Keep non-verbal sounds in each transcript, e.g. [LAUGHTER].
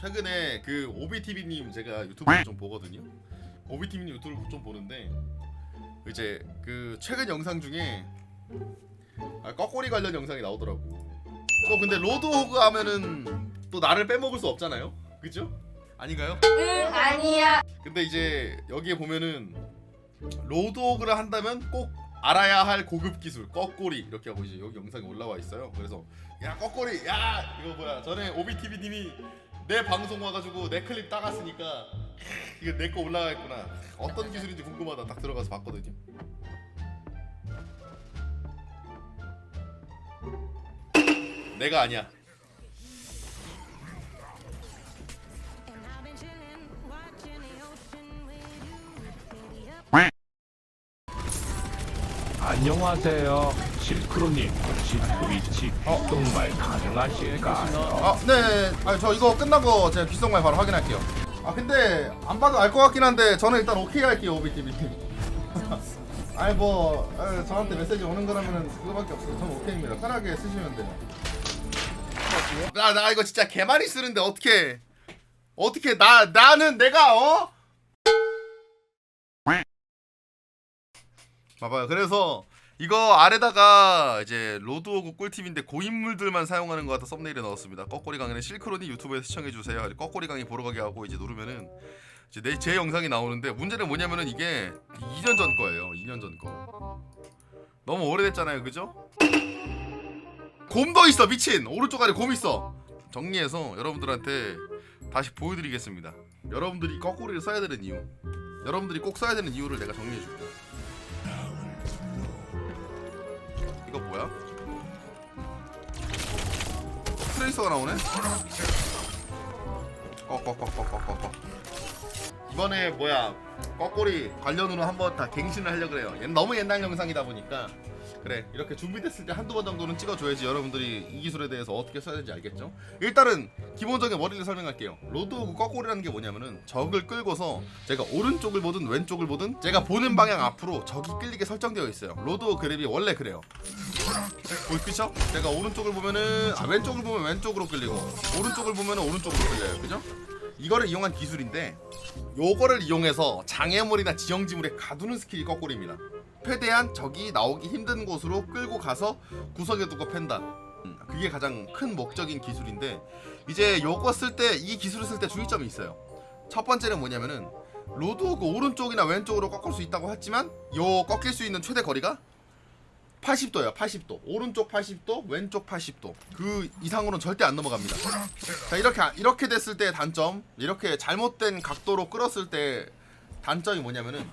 최근에 그 오비티비님 제가 유튜브를 좀 보거든요. 오비티비님 유튜브를 좀 보는데 이제 그 최근 영상 중에 아, 거꾸리 관련 영상이 나오더라고. 또 근데 로드 호그 하면은 또 나를 빼먹을 수 없잖아요. 그죠? 아닌가요? 응 아니야. 근데 이제 여기에 보면은 로드 호그를 한다면 꼭 알아야 할 고급 기술 거꾸리 이렇게 하고 이제 여기 영상이 올라와 있어요. 그래서 야 거꾸리 야 이거 뭐야 전에 오비티비님이 내 방송 와가지고 내 클립 따갔으니까 이거 내 거 올라가 있구나. 어떤 기술인지 궁금하다. 딱 들어가서 봤거든요. 내가 아니야. 안녕하세요. 실크로님 혹시 트위치 정말 가능하실까요? 아, 네. 아, 저 이거 끝나고 제가 귓속말 바로 확인할게요. 아, 근데 안 봐도 알 것 같긴 한데 저는 일단 오케이 할게요, 오비티비. [LAUGHS] 아니 뭐 아, 저한테 메시지 오는 거라면은 그거밖에 없어요. 저는 오케이입니다. 편하게 쓰시면 돼요. 나, 나 이거 진짜 개 많이 쓰는데 어떻게 어떻게 나 나는 내가 어? 봐봐요. 그래서 이거 아래다가 이제 로드오그 꿀팁인데 고인물들만 사용하는 것 같아 썸네일에 넣었습니다. 거꾸리 강의는 실크로니 유튜브에 시청해 주세요. 거꾸리 강의 보러 가게 하고 이제 누르면은 이제 내 제 영상이 나오는데 문제는 뭐냐면은 이게 2년 전 거예요. 2년 전 거. 너무 오래됐잖아요, 그죠? 곰도 있어, 미친. 오른쪽 아래 곰 있어. 정리해서 여러분들한테 다시 보여드리겠습니다. 여러분들이 거꾸리를 써야 되는 이유. 여러분들이 꼭 써야 되는 이유를 내가 정리해 줄게. 트레이서가 나오네? 꺼꺼꺼꺼꺼꺼 이번에 뭐야 거꾸리 관련으로 한번 다 갱신을 하려 그래요. 얘 너무 옛날 영상이다 보니까 그래 이렇게 준비됐을 때 한두 번 정도는 찍어줘야지 여러분들이 이 기술에 대해서 어떻게 써야 되는지 알겠죠? 일단은 기본적인 원리를 설명할게요 로드오그 거꾸리라는 게 뭐냐면은 적을 끌고서 제가 오른쪽을 보든 왼쪽을 보든 제가 보는 방향 앞으로 적이 끌리게 설정되어 있어요 로드오그 그랩이 원래 그래요 뭐 [LAUGHS] 그쵸? 제가 오른쪽을 보면은 아 왼쪽을 보면 왼쪽으로 끌리고 오른쪽을 보면은 오른쪽으로 끌려요 그죠? 이거를 이용한 기술인데 요거를 이용해서 장애물이나 지형지물에 가두는 스킬이 거꾸리입니다 최대한 적이 나오기 힘든 곳으로 끌고 가서 구석에 두고 팬다 음, 그게 가장 큰 목적인 기술인데 이제 요거 쓸 때 이 기술을 쓸 때 주의점이 있어요 첫 번째는 뭐냐면은 로드오그 오른쪽이나 왼쪽으로 꺾을 수 있다고 했지만 요 꺾일 수 있는 최대 거리가 80도예요. 80도. 오른쪽 80도, 왼쪽 80도. 그 이상으로는 절대 안 넘어갑니다. 자, 이렇게 이렇게 됐을 때 단점. 이렇게 잘못된 각도로 끌었을 때 단점이 뭐냐면은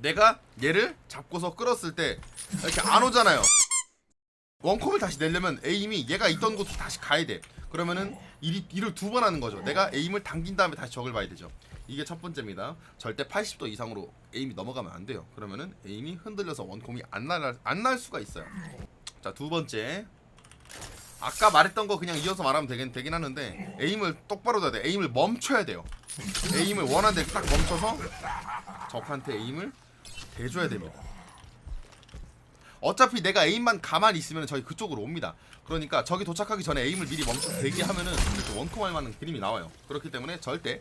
내가 얘를 잡고서 끌었을 때 이렇게 안 오잖아요. 원콤을 다시 내려면 에임이 얘가 있던 곳으로 다시 가야 돼. 그러면은 일이, 일을 두 번 하는 거죠. 내가 에임을 당긴 다음에 다시 적을 봐야 되죠. 이게 첫 번째입니다. 절대 80도 이상으로 에임이 넘어가면 안 돼요. 그러면은 에임이 흔들려서 원콤이 안날 안날 수가 있어요. 자, 두 번째. 아까 말했던 거 그냥 이어서 말하면 되긴 되긴 하는데 에임을 똑바로 둬야 돼. 에임을 멈춰야 돼요. 에임을 원하는 데딱 멈춰서 적한테 에임을 대줘야 됩니다. 어차피 내가 에임만 가만히 있으면 저희 그쪽으로 옵니다. 그러니까 적이 도착하기 전에 에임을 미리 멈춰 대기하면은 원콤할 만한 그림이 나와요. 그렇기 때문에 절대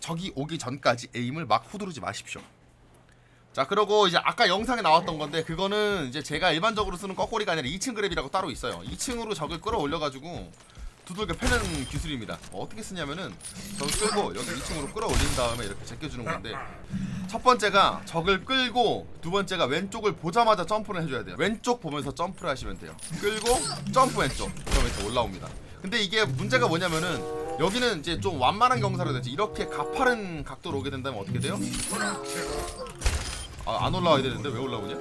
적이 오기 전까지 에임을 막 후두르지 마십시오. 자, 그리고 이제 아까 영상에 나왔던 건데 그거는 이제 제가 일반적으로 쓰는 거꾸리가 아니라 2층 그랩이라고 따로 있어요. 2층으로 적을 끌어올려 가지고 두들겨 패는 기술입니다. 어, 떻게 쓰냐면은 적을 끌고 여기 2층으로 끌어올린 다음에 이렇게 제껴주는 건데 첫 번째가 적을 끌고 두 번째가 왼쪽을 보자마자 점프를 해줘야 돼요. 왼쪽 보면서 점프를 하시면 돼요. 끌고 점프 왼쪽 그럼 이렇게 올라옵니다. 근데 이게 문제가 뭐냐면은 여기는 이제 좀 완만한 경사로 되지 이렇게 가파른 각도로 오게 된다면 어떻게 돼요? 아, 안 올라와야 되는데 왜 올라오냐?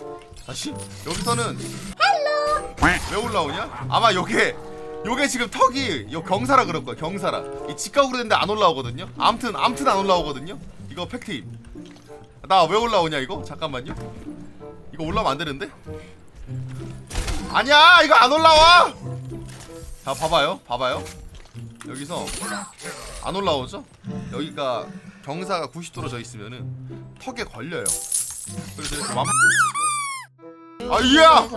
다시 여기서는 왜 올라오냐? 아마 요게 요게 지금 턱이 요 경사라 그럴 거야 경사라. 이 직각으로 됐는데 안 올라오거든요? 암튼 암튼 안 올라오거든요? 이거 팩트임. 나왜 올라오냐 이거? 잠깐만요. 이거 올라오면 안 되는데? 아니야 이거 안 올라와! 자 봐봐요 봐봐요. 여기서 안 올라오죠? 여기가 경사가 90도로 져 있으면은 턱에 걸려요. 그래서 이렇게 완... 아 이야.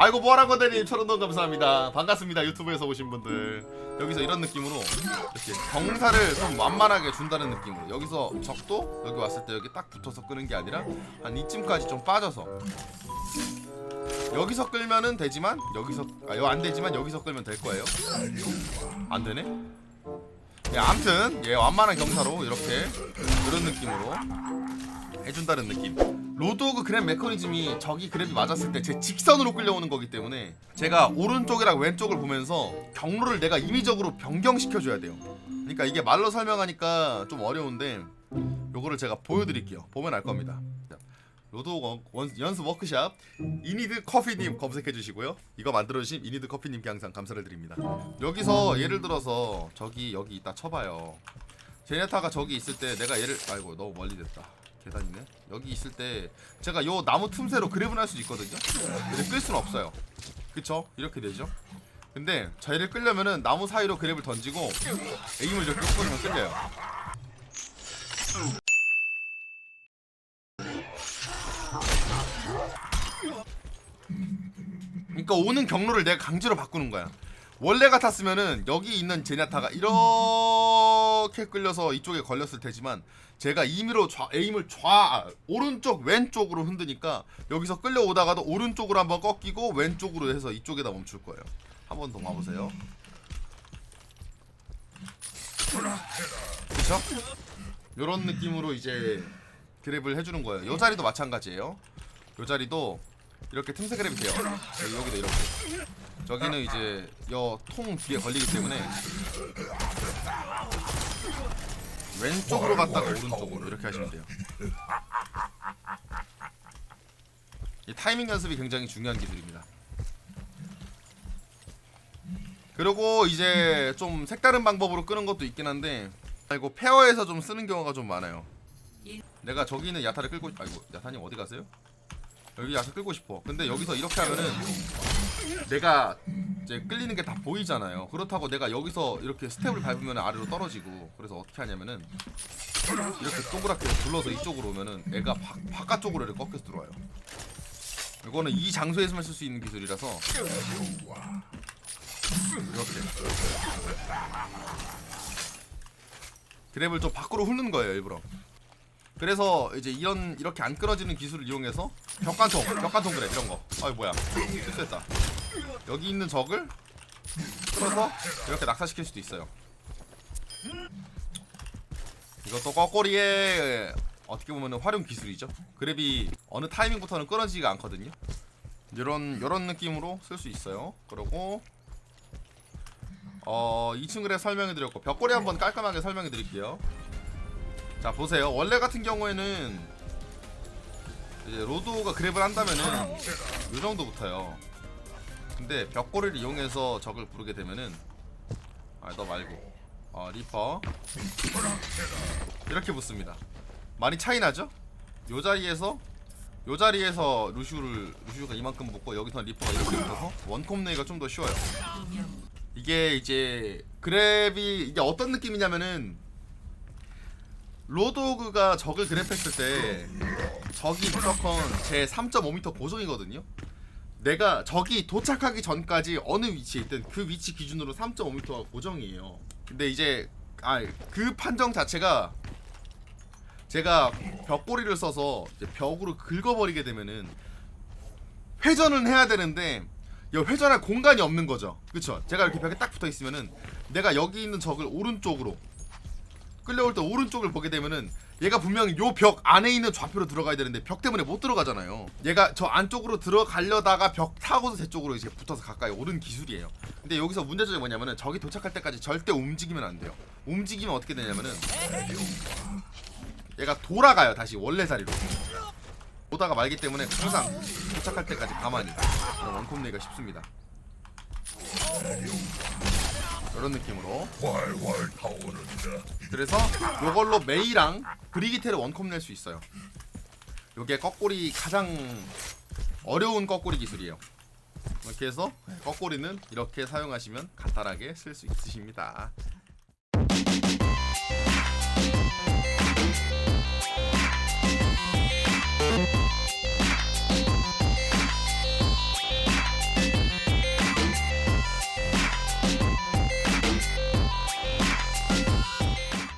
아이고 뭐하라고 대님? 천원동 감사합니다. 반갑습니다 유튜브에서 오신 분들. 여기서 이런 느낌으로 이렇게 경사를 좀 완만하게 준다는 느낌으로 여기서 적도 여기 왔을 때 여기 딱 붙어서 끄는 게 아니라 한 이쯤까지 좀 빠져서 여기서 끌면은 되지만 여기서 아, 여기 안 되지만 여기서 끌면 될 거예요. 안 되네? 예, 아무튼 예 완만한 경사로 이렇게 이런 느낌으로 해준다는 느낌. 로드오그 그랩 메커니즘이 저기 그랩이 맞았을 때 제 직선으로 끌려오는 거기 때문에 제가 오른쪽이랑 왼쪽을 보면서 경로를 내가 임의적으로 변경시켜줘야 돼요. 그러니까 이게 말로 설명하니까 좀 어려운데 요거를 제가 보여드릴게요. 보면 알 겁니다. 자, 로드오그 원- 연습 워크샵 이니드 커피님 검색해 주시고요. 이거 만들어 주신 이니드 커피님께 항상 감사를 드립니다. 여기서 예를 들어서 저기 여기 있다 쳐봐요. 제네타가 저기 있을 때 내가 얘를 아이고 너무 멀리 됐다. 계단이네. 여기 있을 때 제가 요 나무 틈새로 그랩을 할 수도 있거든요. 근데 끌 수는 없어요. 그쵸? 이렇게 되죠. 근데 저희를 끌려면은 나무 사이로 그랩을 던지고 에임을 이렇게 꽂으면 끌려요. 그러니까 오는 경로를 내가 강제로 바꾸는 거야. 원래 같았으면은 여기 있는 제냐타가 이 렇게 끌려서 이쪽에 걸렸을 테지만 제가 임의로 좌 에임을 좌 오른쪽 왼쪽으로 흔드니까 여기서 끌려오다가도 오른쪽으로 한번 꺾이고 왼쪽으로 해서 이쪽에다 멈출 거예요. 한번더 와보세요. 그렇죠? 이런 느낌으로 이제 그랩을 해주는 거예요. 요 자리도 마찬가지예요. 요 자리도 이렇게 틈새 그랩이 돼요. 여기, 여기도 이렇게. 저기는 이제 여 통 뒤에 걸리기 때문에 왼쪽으로 갔다가 오른쪽으로 이렇게 하시면 돼요. 이 타이밍 연습이 굉장히 중요한 기술입니다. 그리고 이제 좀 색다른 방법으로 끄는 것도 있긴 한데 아이고 페어에서 좀 쓰는 경우가 좀 많아요. 내가 저기 있는 야타를 끌고 아이고 야타님 어디 가세요? 여기 야타 끌고 싶어. 근데 여기서 이렇게 하면은 내가 이제 끌리는 게 다 보이잖아요. 그렇다고 내가 여기서 이렇게 스텝을 밟으면 아래로 떨어지고 그래서 어떻게 하냐면은 이렇게 동그랗게 둘러서 이쪽으로 오면은 애가 바, 바깥쪽으로 이렇게 꺾여서 들어와요. 이거는 이 장소에서만 쓸 수 있는 기술이라서 이렇게 그랩을 좀 밖으로 훑는 거예요 일부러. 그래서 이제 이런 이렇게 안 끊어지는 기술을 이용해서 벽관통, 벽관통 그래 이런 거. 아이 뭐야, 실수했다. 여기 있는 적을 끌어서 이렇게 낙사시킬 수도 있어요. 이것도 거꼬리의 어떻게 보면 활용 기술이죠. 그랩이 어느 타이밍부터는 끊어지지가 않거든요. 이런 이런 느낌으로 쓸 수 있어요. 그리고 어 2층 그랩 설명해 드렸고 벽꼬리 한번 깔끔하게 설명해 드릴게요. 자 보세요. 원래 같은 경우에는 이제 로드가 그랩을 한다면은 요 정도 붙어요. 근데 벽고리를 이용해서 적을 부르게 되면은 아 너 말고 어 리퍼 이렇게 붙습니다. 많이 차이 나죠? 요 자리에서 요 자리에서 루슈를 루슈가 이만큼 붙고 여기서 리퍼가 이렇게 붙어서 원콤 내기가 좀 더 쉬워요. 이게 이제 그랩이 이게 어떤 느낌이냐면은 로도그가 적을 그랩했을 때 적이 무조건 제 3.5m 고정이거든요. 내가 적이 도착하기 전까지 어느 위치에 있든 그 위치 기준으로 3.5m가 고정이에요. 근데 이제 아 그 판정 자체가 제가 벽고리를 써서 벽으로 긁어버리게 되면은 회전은 해야 되는데 이 회전할 공간이 없는 거죠. 그쵸? 제가 이렇게 벽에 딱 붙어 있으면은 내가 여기 있는 적을 오른쪽으로 끌려올 때 오른쪽을 보게 되면은 얘가 분명히 요벽 안에 있는 좌표로 들어가야 되는데 벽 때문에 못 들어가잖아요. 얘가 저 안쪽으로 들어가려다가 벽 타고서 제 쪽으로 이제 붙어서 가까이 오른 기술이에요. 근데 여기서 문제점이 뭐냐면은 적이 도착할 때까지 절대 움직이면 안 돼요. 움직이면 어떻게 되냐면은 얘가 돌아가요 다시 원래 자리로. 오다가 말기 때문에 항상 도착할 때까지 가만히 원콤 내기가 쉽습니다. 이런 느낌으로. 그래서 요걸로 메이랑 브리기테를 원콤 낼수 있어요. 요게 거꾸리 가장 어려운 거꾸리 기술이에요. 이렇게 해서 거꾸리는 이렇게 사용하시면 간단하게 쓸 수 있으십니다